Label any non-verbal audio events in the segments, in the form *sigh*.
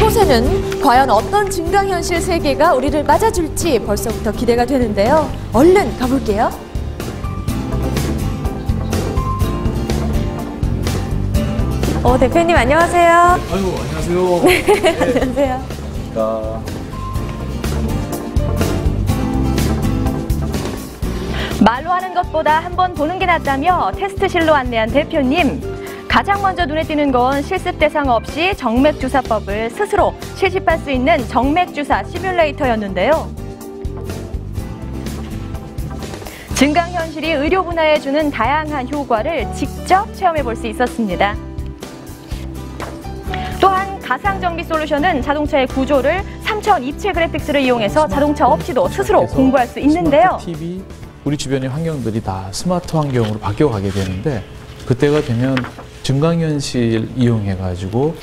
이곳에는 과연 어떤 증강현실 세계가 우리를 맞아줄지 벌써부터 기대가 되는데요. 얼른 가볼게요. 어, 대표님 안녕하세요. 아이고 안녕하세요. *laughs* 네. 안녕하세요. 자, 말로 하는 것보다 한번 보는 게 낫다며 테스트실로 안내한 대표님. 가장 먼저 눈에 띄는 건 실습 대상 없이 정맥주사법을 스스로 실습할 수 있는 정맥주사 시뮬레이터였는데요. 증강현실이 의료 분야에 주는 다양한 효과를 직접 체험해 볼 수 있었습니다. 또한 가상정비 솔루션은 자동차의 구조를 3000 입체 그래픽스를 이용해서 자동차 없이도 스스로 공부할 수 있는데요. TV 우리 주변의 환경들이 다 스마트 환경으로 바뀌어가게 되는데 그때가 되면 증강현실 이용해가지고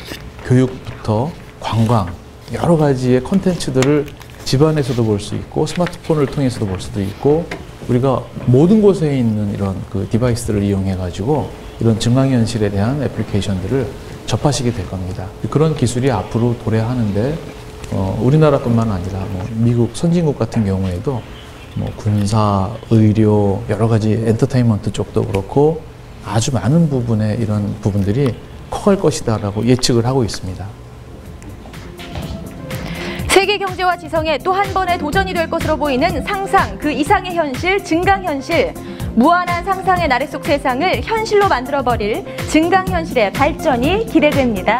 교육부터 관광 여러 가지의 컨텐츠들을 집안에서도 볼 수 있고 스마트폰을 통해서도 볼 수도 있고 우리가 모든 곳에 있는 이런 그 디바이스를 이용해가지고 이런 증강현실에 대한 애플리케이션들을 접하시게 될 겁니다. 그런 기술이 앞으로 도래하는데 어, 우리나라뿐만 아니라 뭐 미국 선진국 같은 경우에도 뭐 군사, 의료, 여러 가지 엔터테인먼트 쪽도 그렇고 아주 많은 부분의 이런 부분들이 커갈 것이다라고 예측을 하고 있습니다. 세계 경제와 지성의 또한 번의 도전이 될 것으로 보이는 상상, 그 이상의 현실, 증강현실. 무한한 상상의 나래 속 세상을 현실로 만들어버릴 증강현실의 발전이 기대됩니다.